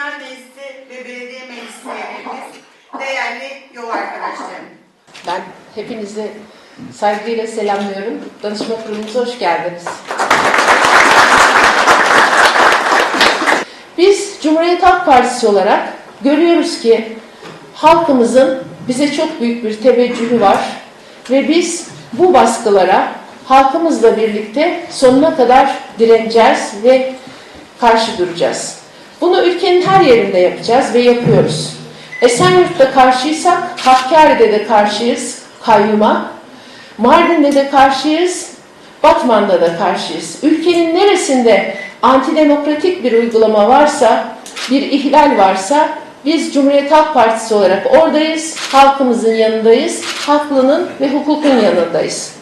İmar Meclisi ve Belediye Meclisi üyelerimiz, değerli yol arkadaşlarım. Ben hepinizi saygıyla selamlıyorum. Danışma kurulumuza hoş geldiniz. Biz Cumhuriyet Halk Partisi olarak görüyoruz ki halkımızın bize çok büyük bir teveccühü var ve biz bu baskılara halkımızla birlikte sonuna kadar direneceğiz ve karşı duracağız. Bunu ülkenin her yerinde yapacağız ve yapıyoruz. Esenyurt'ta karşıysak Hakkari'de de karşıyız kayyuma. Mardin'de de karşıyız, Batman'da da karşıyız. Ülkenin neresinde antidemokratik bir uygulama varsa, bir ihlal varsa biz Cumhuriyet Halk Partisi olarak oradayız, halkımızın yanındayız, haklının ve hukukun yanındayız.